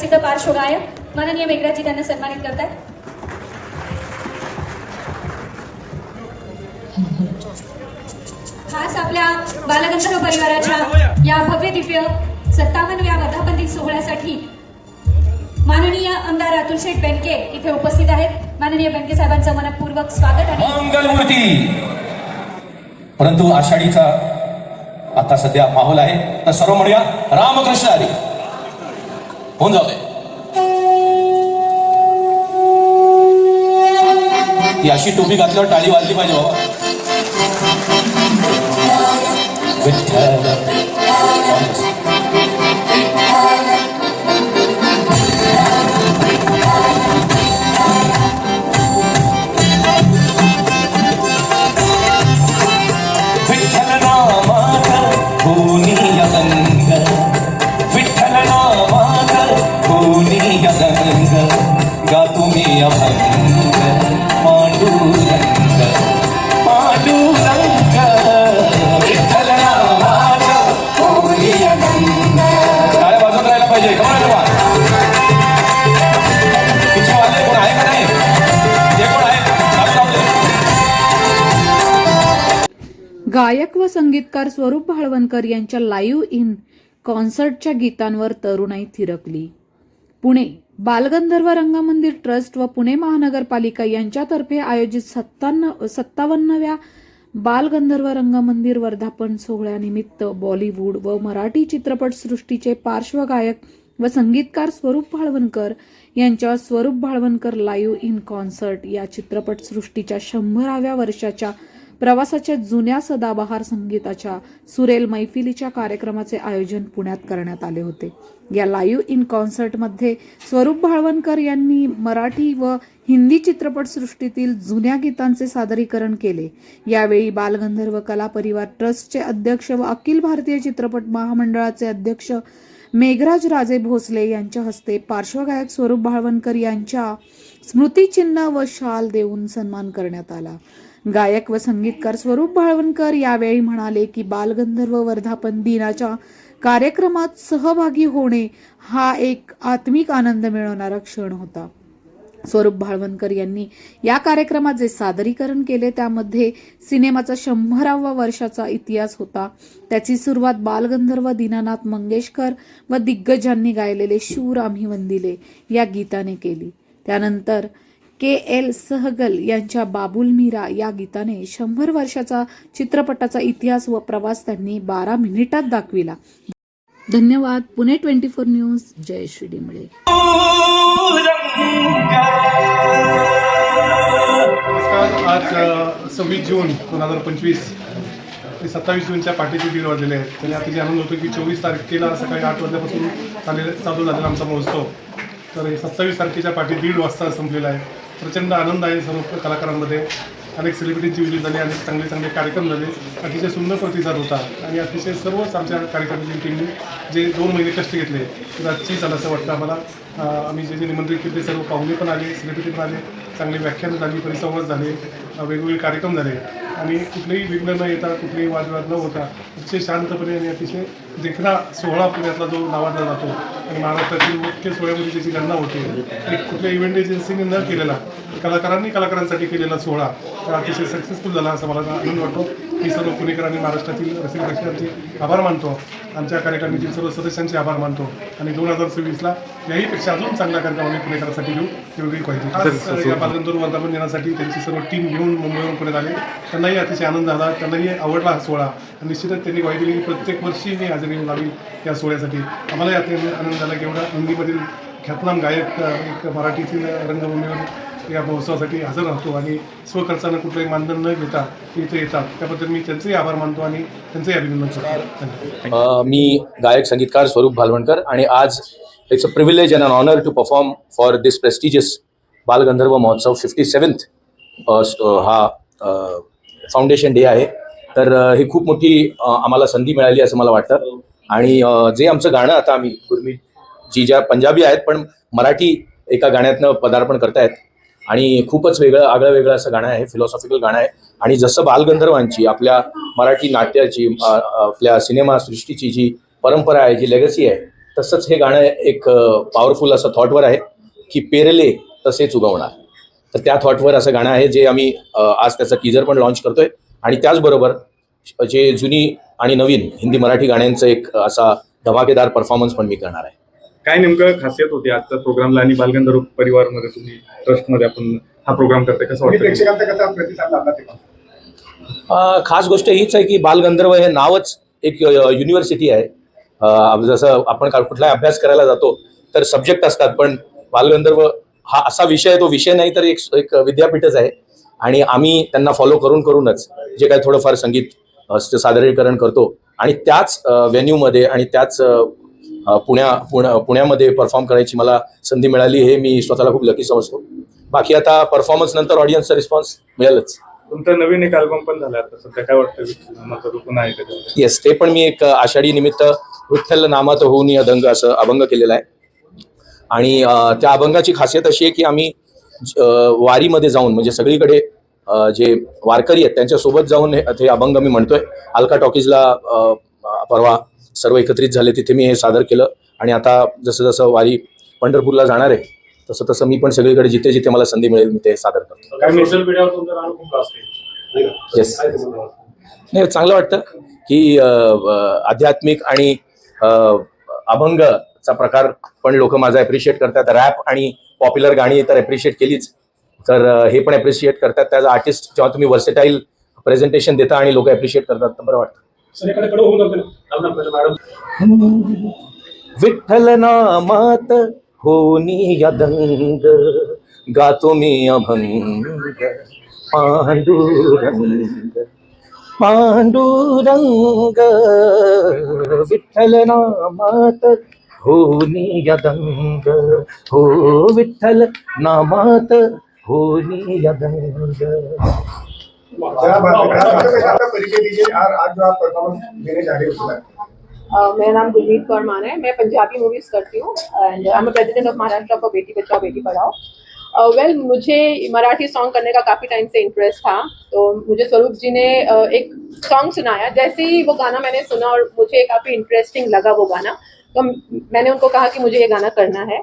प्रसिद्ध पार्श्वगायक माननीय मेघराजी त्यांना सन्मानित करतात खास आपल्या बालगंधर्व परिवाराच्या या भव्य दिव्य सत्तावनव्या वर्धापन दिन सोहळ्यासाठी माननीय आमदार अतुल शेठ बेंके इथे उपस्थित आहेत. माननीय बेंके साहेबांचं मनपूर्वक स्वागत आहे मंगलमूर्ती परंतु आषाढीचा आता सध्या माहोल आहे. तर सर्व म्हणूया रामकृष्ण हरी होऊन जाऊ दे ती अशी टोपी घातल्यावर टाळी वाजली पाहिजे बाबा विठ्ठल. विठ्ठल गायक व संगीतकार स्वरूप भाळवणकर यांच्या लाईव्ह इन कॉन्सर्टच्या गीतांवर तरुणाई थिरकली. पुणे बालगंधर्व रंगमंदिर ट्रस्ट व पुणे महानगरपालिका यांच्यातर्फे आयोजित सत्तान्न सत्तावन्नव्या बालगंधर्व रंगमंदिर वर्धापन सोहळ्यानिमित्त बॉलिवूड व मराठी चित्रपटसृष्टीचे पार्श्वगायक व संगीतकार स्वरूप भाळवणकर यांच्या स्वरूप भाळवणकर लाईव्ह इन कॉन्सर्ट या चित्रपटसृष्टीच्या शंभराव्या वर्षाच्या प्रवासाच्या जुन्या सदाबहार संगीताच्या सुरेल मैफिलीच्या कार्यक्रमाचे आयोजन पुण्यात करण्यात आले होते. या लाईव्ह इन कॉन्सर्टमध्ये स्वरूप भाळवणकर यांनी मराठी व हिंदी चित्रपटसृष्टीतील जुन्या गीतांचे सादरीकरण केले. यावेळी बालगंधर्व कला परिवार ट्रस्टचे अध्यक्ष व अखिल भारतीय चित्रपट महामंडळाचे अध्यक्ष मेघराज राजे भोसले यांच्या हस्ते पार्श्वगायक स्वरूप भाळवणकर यांच्या स्मृतिचिन्ह व शाल देऊन सन्मान करण्यात आला. गायक व संगीतकार स्वरूप भाळवणकर यावेळी म्हणाले की बालगंधर्व वर्धापन दिनाच्या कार्यक्रमात सहभागी होणे हा एक आत्मिक आनंद मिळवणारा क्षण होता. स्वरूप भाळवणकर यांनी या कार्यक्रमात जे सादरीकरण केले त्यामध्ये सिनेमाचा शंभरावा वर्षाचा इतिहास होता. त्याची सुरुवात बालगंधर्व दीनानाथ मंगेशकर व दिग्गजांनी गायलेले शूर आम्ही वंदिले या गीताने केली. त्यानंतर के एल सहगल यांच्या बाबुल मीरा या गीताने शंभर वर्षाचा चित्रपटाचा इतिहास व प्रवास त्यांनी बारा मिनिटात दाखविला. धन्यवाद. Pune twenty four news. जय श्री डिमळे आज सव्वीस जून दोन हजार पंचवीस ते सत्तावीस जूनच्या पाठीचे बिल वाजलेले आहेत. तरी अतिशय आनंद होतो की चोवीस तारखेला सकाळी आठ वाजल्यापासून चालेल चालू झालेला आमचा महोत्सव. तर हे सत्तावीस तारखेच्या पाठी दीड वाजता संपलेला आहे. प्रचंड आनंद आहे सर्व कलाकारांमध्ये. अनेक सेलिब्रिटीची विजिट झाली अनेक चांगले चांगले कार्यक्रम झाले अतिशय सुंदर प्रतिसाद होता. आणि अतिशय सर्वच आमच्या कार्यक्रमाची टीमने जे दोन महिने कष्ट घेतले तर आजची झालं असं वाटतं आम्हाला. आम्ही जे जे निमंत्रित केले सर्व पाहुणे पण आले सेलिब्रिटी पण आले चांगले व्याख्यान झाली परिसंवाद झाले. वेगवेगळे कार्यक्रम झाले. आणि कुठलेही विघ्न न येता कुठलेही वादविवाद न होता अतिशय शांतपणे आणि अतिशय देखणा सोहळा पुण्यातला जो नावाजला जातो आणि महाराष्ट्रातील मुख्य सोहळ्यामध्ये त्याची गणना होते. आणि कुठल्या इव्हेंट एजन्सीने न केलेला कलाकारांनी कलाकारांसाठी केलेला सोहळा तर अतिशय सक्सेसफुल झाला असं मला आनंद वाटतो. मी सर्व पुणेकरांनी महाराष्ट्रातील रसिक प्रेक्षकांचे आभार मानतो. आमच्या कार्यक्रमातील सर्व सदस्यांचे आभार मानतो. आणि दोन हजार सव्वीसला याहीपेक्षा अजून चांगला कार्यक्रम आम्ही पुणेकरांसाठी घेऊ एवढी पाहिजे आज या बालगंधर्व वर्धापन दिनासाठी त्यांची सर्व टीम घेऊन मुंबईवरून पुण्यात आले. त्यांनाही अतिशय आनंद झाला त्यांनाही आवडला हा सोहळा. आणि निश्चितच त्यांनी ग्वाही दिली की प्रत्येक वर्षी मी हजेरी लावी या सोहळ्यासाठी. आम्हालाही अत्यंत आनंद झाला की एवढा हिंदीमधील ख्यातनाम गायक एक मराठीतील रंगभूमीवर या महोत्सवासाठी हजर राहतो आणि स्वखर्चानं कुठलंही मानधन न घेता ते इथे येतात. त्याबद्दल मी त्यांचेही आभार मानतो आणि त्यांचंही अभिनंदन करतो. मी गायक संगीतकार स्वरूप भालवणकर आणि आज it's a privilege and an honour to perform for this prestigious Balgandharva Mahotsav fifty seventh हा फाउंडेशन डे आहे. तर ही खूप मोठी आम्हाला संधी मिळाली असं मला वाटतं. आणि जे आमचं गाणं आता आम्ही गुरमीत जी ज्या पंजाबी आहेत पण मराठी एका गाण्यातनं पदार्पण करतायत आणि खूपच वेगळं आगळं वेगळं असं गाणं आहे फिलॉसॉफिकल गाणं आहे. आणि जसं बालगंधर्वांची आपल्या मराठी नाट्याची आपल्या सिनेमा सृष्टीची जी परंपरा आहे जी लेगसी आहे तसंच हे गाणं एक पॉवरफुल असं थॉटवर आहे की पेरले तसेच उगवणार. तर त्या थॉटवर असं गाणं आहे जे आम्ही आज त्याचं टीजर पण लॉन्च करतोय. आणि त्याचबरोबर जे जुनी आणि नवीन हिंदी मराठी गाण्यांचं एक असा धमाकेदार परफॉर्मन्स पण मी करणार आहे. काय नेमकं खासियत होती आजच्या प्रोग्रामला आणि बालगंधर्व परिवारमध्ये तुम्ही ट्रस्टमध्ये आपण हा प्रोग्राम करताय कसं वाटतं प्रेक्षकांचा कसा प्रतिसाद लाभला ते अ, खास गोष्ट हीच आहे की बालगंधर्व हे नावच एक युनिव्हर्सिटी आहे. अ, जसं आपण का- कुठलाही अभ्यास करायला जातो तर सब्जेक्ट असतात पण बालगंधर्व हा असा विषय आहे तो विषय नाही तर एक एक विद्यापीठच आहे. आणि आम्ही त्यांना फॉलो करून करूनच जे काही थोडंफार संगीत अ, स- सादरीकरण करतो. आणि त्याच व्हेन्यूमध्ये आणि त्याच अ, पुण्या पुण्या पुण्यामध्ये परफॉर्म करायची मला संधी मिळाली हे मी स्वतःला खूप लकी समजतो. बाकी आता परफॉर्मन्स नंतर ऑडियन्सचा रिस्पॉन्स मिळेलच. तुमचं नवीन एक अल्बम पण झाला आता सध्या. काय वाटतं येस ते पण मी एक आषाढी निमित्त विठ्ठल नामात होऊन अदंग असं अभंग केलेला आहे. आणि त्या अभंगाची खासियत अशी आहे की आम्ही वारीमध्ये जाऊन म्हणजे सगळीकडे जे वारकरी आहेत त्यांच्यासोबत जाऊन हे हे अभंग मी म्हणतोय. अलका टॉकीजला परवा सर्व एकत्रित झाले तिथे मी हे सादर केलं. आणि आता जसं जसं वारी पंढरपूरला जाणार आहे तसं तसं मी पण सगळीकडे जिथे जिथे मला संधी मिळेल मी ते सादर करतो. येस नाही चांगलं वाटतं की आध्यात्मिक आणि अभंगचा प्रकार पण लोक माझा ॲप्रिशिएट करतात. रॅप आणि पॉप्युलर गाणी तर ॲप्रिशिएट केलीच. तर हे पण ॲप्रिशिएट करतात. त्याचा आर्टिस्ट जेव्हा तुम्ही वर्सेटाईल प्रेझेंटेशन देता आणि लोक ॲप्रिशिएट करतात तर बरं वाटतं. विठ्ठल नामात होनी अदंग गातो मी अभंग पांडुरंग पांडुरंग. विठ्ठल नामात होनी अदंग हो विठ्ठल नामात होनी अदंग मेरा नाम गुरमीत कौर मान है। मैं पंजाबी मूवीज़ करती हूँ। And I am president of Maharashtra for Beti Bachao Beti Padhao. वेल मुझे मराठी सॉन्ग करने का काफ़ी टाइम से इंटरेस्ट था। तो मुझे स्वरूप जी ने uh, एक सॉन्ग सुनाया। जैसे ही वो गाना मैंने सुना और मुझे काफ़ी इंटरेस्टिंग लगा वो गाना तो मैंने उनको कहा की मुझे ये गाणं करणं आहे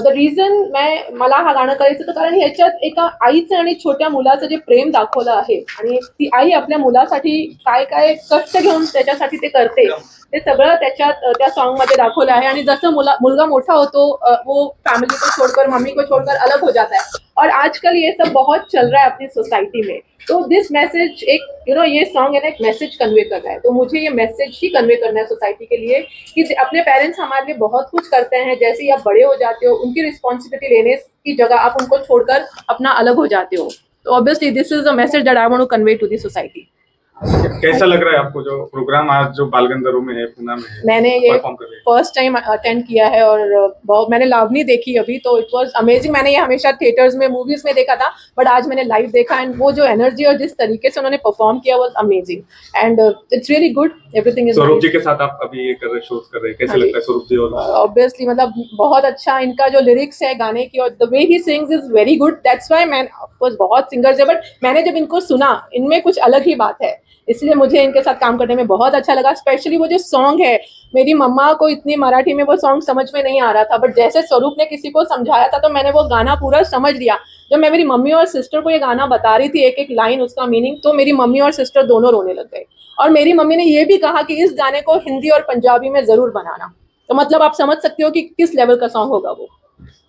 द रिझन मैं मला हा गाणं करायचं तर कारण ह्याच्यात एका आईचं आणि छोट्या मुलाचं जे प्रेम दाखवलं आहे आणि ती आई आपल्या मुलासाठी काय काय कष्ट घेऊन त्याच्यासाठी ते करते ते सगळं त्याच्यात त्या सॉन्ग मध्ये दाखवलं आहे. आणि जसं मुला, मुलगा मोठा होतो वो फैमिली को छोड़कर मम्मी को छोड़कर अलग हो जाता है. और आजकल ये सब बहुत चल रहा है अपनी सोसाइटी में. तो दिस मैसेज एक यू नो ये सॉन्ग है ना, एक मैसेज कन्वे कर रहा है. तो मुझे ये मैसेज ही कन्वे करना है सोसाइटी के लिए कि अपने पेरेंट्स हमारे लिए बहुत कुछ करते हैं. जैसे ही आप बड़े हो जाते हो, उनकी रिस्पॉन्सिबिलिटी लेने की जगह आप उनको छोड़कर अपना अलग हो जाते हो. तो obviously this is a message that I want to convey to the society कैसा लग रहा है आपको जो प्रोग्राम आज जो बालगंधर्व में है पूना में है मैंने ये फ़र्स्ट टाइम अटेंड किया है और बहुत मैंने लावनी देखी अभी तो इट वाज अमेजिंग मैंने ये हमेशा थिएटर्स में मूवीज़ में देखा था बट आज मैंने लाइव देखा एंड वो जो एनर्जी और जिस तरीके से उन्होंने perform KIA was amazing and it's really good everything is Swaroop ji के साथ आप अभी ये कर रहे शोज़ कर रहे हैं। कैसे हाँ लगता है स्वरूप जी और ऑब्वियसली मतलब बहुत अच्छा इनका जो लिरिक्स है गाने की और the way he sings is very good that's why मैं ऑफकोर्स बहुत सिंगर्स है बट मैंने जब इनको सुना इनमें कुछ अलग ही बात है। इसलिए मुझे इनके साथ काम करने में बहुत अच्छा लगा स्पेशली वो जो सॉन्ग है, मेरी मम्मा को इतनी मराठी में वो सॉन्ग समझ में नहीं आ रहा था बट जैसे स्वरूप ने किसी को समझाया था तो मैंने वो गाना पूरा समझ लिया। जब मैं मेरी मम्मी और सिस्टर को ये गाना बता रही थी एक एक लाइन उसका मीनिंग तो मेरी मम्मी और सिस्टर दोनों रोने लग गए। और मेरी मम्मी ने ये भी कहा कि इस गाने को हिंदी और पंजाबी में ज़रूर बनाना। तो मतलब आप समझ सकते हो कि किस लेवल का सॉन्ग होगा वो।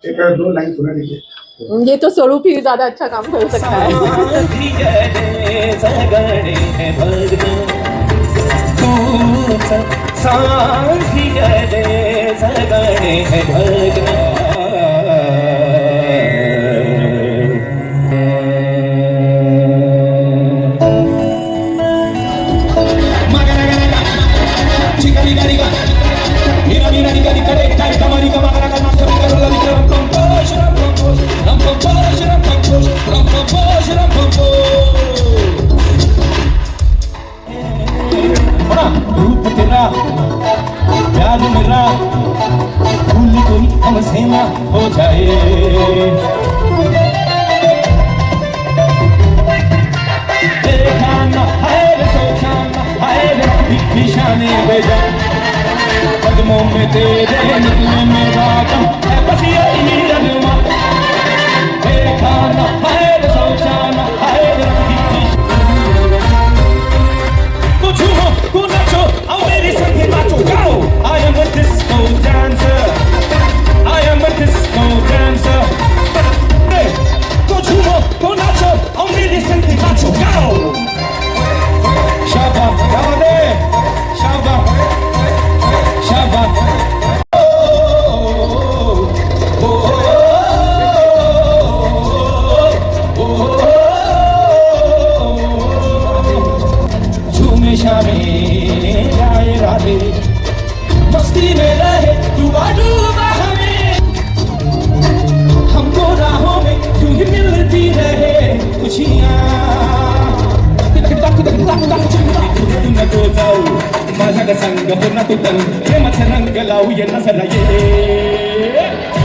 एक दो लाइन सुना दीजिए ये तो स्वरूप ही ज्यादा अच्छा काम कर सकता है प्यार मेरा भूल कोई हमसे ना हो जाए। देखा न है है निशाने बेजा कदमों में तेरे निकले मेरा दम Go. माझ्या संग पुन्हा तू प्रेमाचा रंग लावू ये नजरा ये